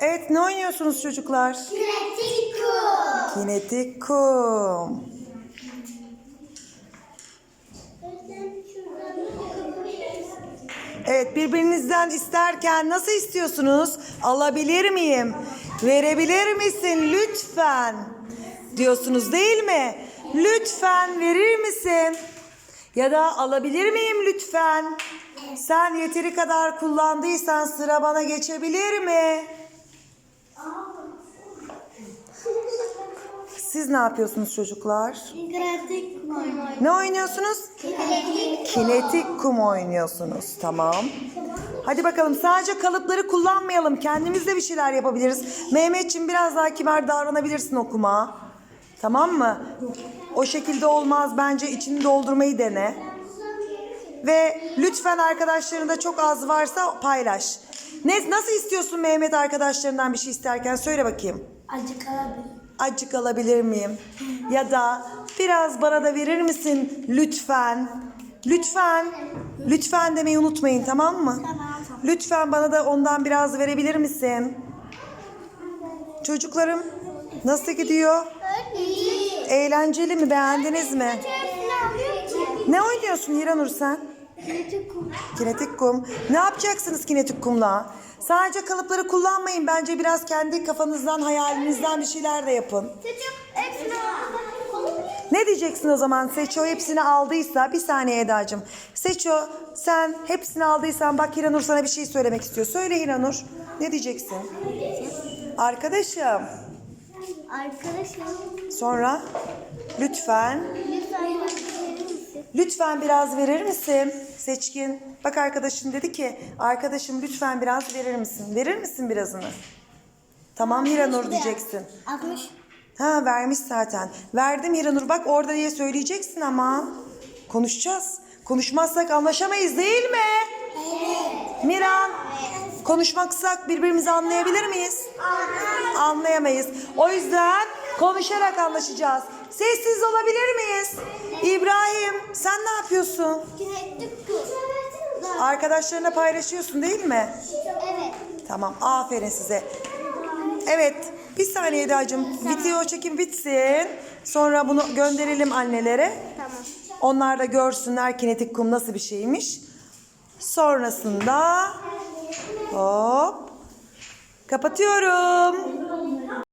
Evet ne oynuyorsunuz çocuklar? Kinetik kum. Kinetik kum. Evet birbirinizden isterken nasıl istiyorsunuz? Alabilir miyim? Verebilir misin lütfen? Diyorsunuz değil mi? Lütfen verir misin? Ya da alabilir miyim lütfen? Sen yeteri kadar kullandıysan sıra bana geçebilir mi? Siz ne yapıyorsunuz çocuklar? Kinetik kum. Ne oynuyorsunuz? Kinetik Kinetik kum oynuyorsunuz. Tamam. Hadi bakalım sadece kalıpları kullanmayalım. Kendimiz de bir şeyler yapabiliriz. Mehmetçim biraz daha kibar davranabilirsin okuma. Tamam mı? O şekilde olmaz. Bence içini doldurmayı dene. Ve lütfen arkadaşlarında çok az varsa paylaş. Ne, nasıl istiyorsun Mehmet arkadaşlarından bir şey isterken? Söyle bakayım. Acık alabilir. Acık alabilir miyim? Ya da biraz bana da verir misin lütfen? Lütfen. Lütfen demeyi unutmayın tamam mı? Tamam. Lütfen bana da ondan biraz verebilir misin? Çocuklarım nasıl gidiyor? İyi. Eğlenceli mi? Beğendiniz mi? Ne oynuyorsun Hiranur sen? Kinetik kum. Kinetik kum. Ne yapacaksınız kinetik kumla? Sadece kalıpları kullanmayın. Bence biraz kendi kafanızdan, hayalinizden bir şeyler de yapın. Çocuk hepsini Ne diyeceksin o zaman? Seço hepsini aldıysa bir saniye Eda'cığım. Seço sen hepsini aldıysan bak Hiranur sana bir şey söylemek istiyor. Söyle Hiranur. Ne diyeceksin? Arkadaşım. Arkadaşım. Sonra lütfen Lütfen biraz verir misin? Seçkin. Bak arkadaşın dedi ki arkadaşım lütfen biraz verir misin? Verir misin birazını? Tamam Hiranur diyeceksin. 60. Ha vermiş zaten. Verdim Hiranur bak orada diye söyleyeceksin ama. Konuşacağız. Konuşmazsak anlaşamayız değil mi? Evet. Miran konuşmaksak birbirimizi anlayabilir miyiz? Anlayamayız. O yüzden konuşarak anlaşacağız. Sessiz olabilir miyiz? İbrahim sen ne yapıyorsun? Kinetik kum. Arkadaşlarına paylaşıyorsun değil mi? Evet. Tamam aferin size. Evet bir saniye Eda'cığım video çekim bitsin. Sonra bunu gönderelim annelere. Tamam. Onlar da görsünler kinetik kum nasıl bir şeymiş. Sonrasında hop kapatıyorum.